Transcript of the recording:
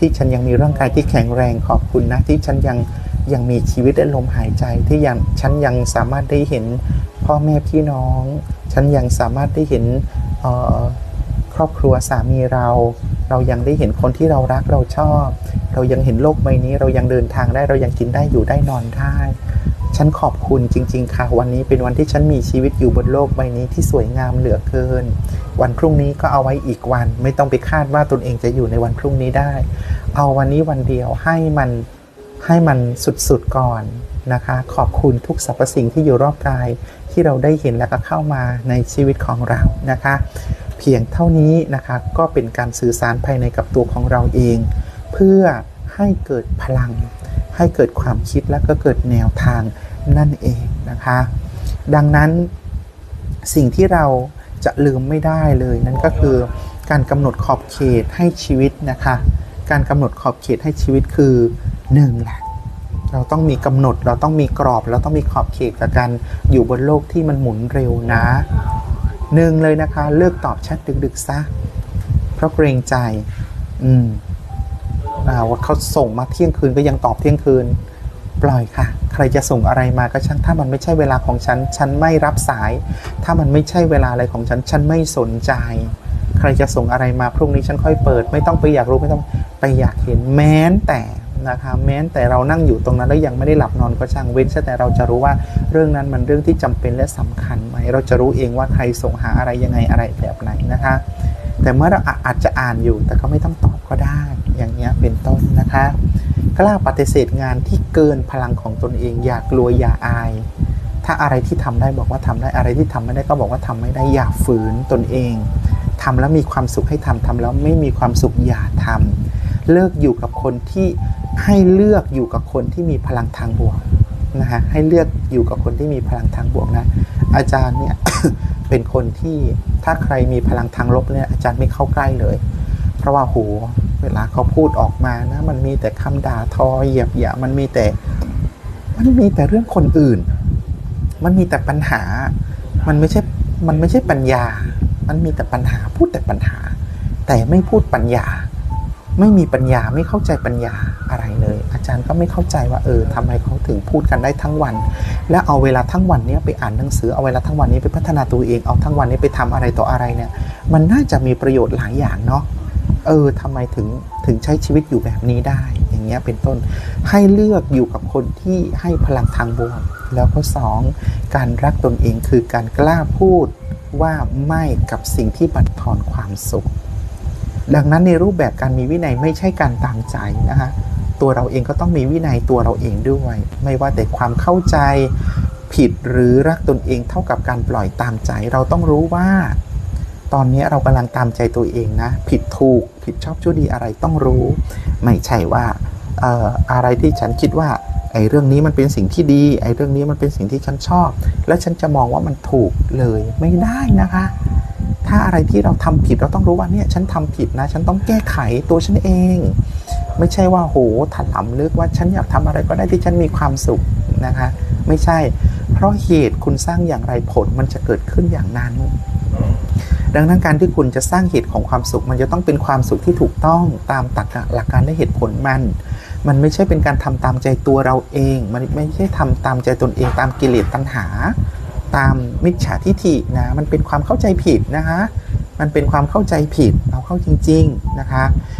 ที่ฉันยังมีร่างกายที่แข็งแรงขอบคุณนะที่ฉันยังยังมีชีวิตและลมหายใจที่ยังฉันยังสามารถได้เห็นพ่อแม่พี่น้อง ฉันยังสามารถได้เห็นครอบครัวสามีเรา เรายังได้เห็นคนที่เรารักเราชอบ เรายังเห็นโลกใบนี้ เรายังเดินทางได้เรายังกินได้อยู่ได้นอนได้ ฉันขอบคุณจริง ๆ ค่ะ วันนี้เป็นวันที่ฉันมีชีวิตอยู่บนโลกใบนี้ที่สวยงามเหลือเกิน วันพรุ่งนี้ก็เอาไว้อีกวัน ไม่ต้องไปคาดว่าตนเองจะอยู่ในวันพรุ่งนี้ได้ เอาวันนี้วันเดียวให้มันให้มันสุดๆก่อนนะคะ ขอบคุณทุกสรรพสิ่งที่อยู่รอบกาย ที่เราได้เห็นแล้วก็เข้ามาในชีวิตของเรานะคะ เพียงเท่านี้นะคะก็เป็นการสื่อสารภายในกับตัวของเราเอง เพื่อให้เกิดพลัง ให้เกิดความคิดและก็เกิดแนวทาง นั่นเองนะคะ ดังนั้นสิ่งที่เราจะลืมไม่ได้เลยนั่นก็คือการกำหนดขอบเขตให้ชีวิตนะคะ การกำหนดขอบเขตให้ชีวิตคือหนึ่งแหละเราต้องมีกำหนด เราต้องมีกรอบ เราต้องมีขอบเขตกับการอยู่บนโลกที่มันหมุนเร็วนะหนึ่งเลยนะคะ เลิกตอบแชทดึกๆซะ เพราะเกรงใจ อืมอ่าว่าเขาส่งมาเที่ยงคืนก็ยังตอบเที่ยงคืน ปล่อยค่ะ ใครจะส่งอะไรมาก็ช่างถ้ามันไม่ใช่เวลาของฉัน ฉันไม่รับสาย ถ้ามันไม่ใช่เวลาอะไรของฉัน ฉันไม่สนใจ ใครจะส่งอะไรมาพรุ่งนี้ฉันค่อยเปิด ไม่ต้องไปอยากรู้ไม่ต้องไปอยากเห็นแม้นแต่นะคะแม้นแต่เรานั่งอยู่ตรงนั้นแล้วยังไม่ได้หลับนอนก็ช่างเว้นแต่เราจะรู้ว่าเรื่องนั้นมันเรื่องที่จำเป็นและสำคัญไหมเราจะรู้เองว่าใครส่งหาอะไรยังไงอะไรแบบไหนนะคะ แต่เมื่อเราอาจจะอ่านอยู่แต่ก็ไม่ต้องตอบก็ได้ อย่างเงี้ยเป็นต้นนะคะ กล้าปฏิเสธงานที่เกินพลังของตนเอง อย่ากลัวอย่าอาย ถ้าอะไรที่ทำได้บอกว่าทำได้อะไรที่ทำไม่ได้ก็บอกว่าทำไม่ได้อย่าฝืนตนเองทำแล้วมีความสุขให้ทำทำแล้วไม่มีความสุขอย่าทำเลิกอยู่กับคนที่ให้เลือกอยู่กับคนที่มีพลังทางบวกนะฮะให้เลือกอยู่กับคนที่มีพลังทางบวกนะ อาจารย์เนี่ยเป็นคนที่ถ้าใครมีพลังทางลบเนี่ยอาจารย์ไม่เข้าใกล้เลย เพราะว่าโห เวลาเขาพูดออกมานะ มันมีแต่คำด่าทอเหยียบหยามมันมีแต่ มันมีแต่เรื่องคนอื่น มันมีแต่ปัญหา มันไม่ใช่ มันไม่ใช่ปัญญา มันมีแต่ปัญหา พูดแต่ปัญหา แต่ไม่พูดปัญญา ไม่มีปัญญาไม่เข้าใจปัญญาอะไรเลย อาจารย์ก็ไม่เข้าใจว่าเออทำไมเขาถึงพูดกันได้ทั้งวัน แล้วเอาเวลาทั้งวันนี้ไปอ่านหนังสือ เอาเวลาทั้งวันนี้ไปพัฒนาตัวเอง เอาทั้งวันนี้ไปทำอะไรต่ออะไรเนี่ย มันน่าจะมีประโยชน์หลายอย่างเนาะ เออทำไมถึงถึงใช้ชีวิตอยู่แบบนี้ได้ อย่างเงี้ยเป็นต้นให้เลือกอยู่กับคนที่ให้พลังทางบวกแล้วก็สองการรักตนเองคือการกล้าพูดว่าไม่กับสิ่งที่บั่นทอนความสุข ดังนั้นในรูปแบบการมีวินัยไม่ใช่การตามใจนะคะตัวเราเองก็ต้องมีวินัยตัวเราเองด้วย ไม่ว่าแต่ความเข้าใจผิดหรือรักตนเองเท่ากับการปล่อยตามใจ เราต้องรู้ว่า ตอนนี้เรากำลังตามใจตัวเองนะ ผิดถูกผิดชอบชั่วดีอะไรต้องรู้ ไม่ใช่ว่าเอ่ออะไรที่ฉันคิดว่าไอ้เรื่องนี้มันเป็นสิ่งที่ดีไอ้เรื่องนี้มันเป็นสิ่งที่ฉันชอบ แล้วฉันจะมองว่ามันถูกเลยไม่ได้นะคะ ถ้าอะไรที่เราทำผิดเราต้องรู้ว่าเนี่ยฉันทำผิดนะ ฉันต้องแก้ไขตัวฉันเอง ไม่ใช่ว่าโหถลำลึกว่าฉันอยากทำอะไรก็ได้ที่ฉันมีความสุขนะคะ ไม่ใช่ เพราะเหตุคุณสร้างอย่างไรผลมันจะเกิดขึ้นอย่างนั้น ดังนั้นการที่คุณจะสร้างเหตุของความสุข มันจะต้องเป็นความสุขที่ถูกต้องตามตรรกะหลักการและเหตุผลมัน มันไม่ใช่เป็นการทำตามใจตัวเราเอง มันไม่ใช่ทำตามใจตนเองตามกิเลสตัณหา ตามมิจฉาทิฐินะ มันเป็นความเข้าใจผิดนะคะ มันเป็นความเข้าใจผิดเอาเข้าจริง ๆ นะคะแท้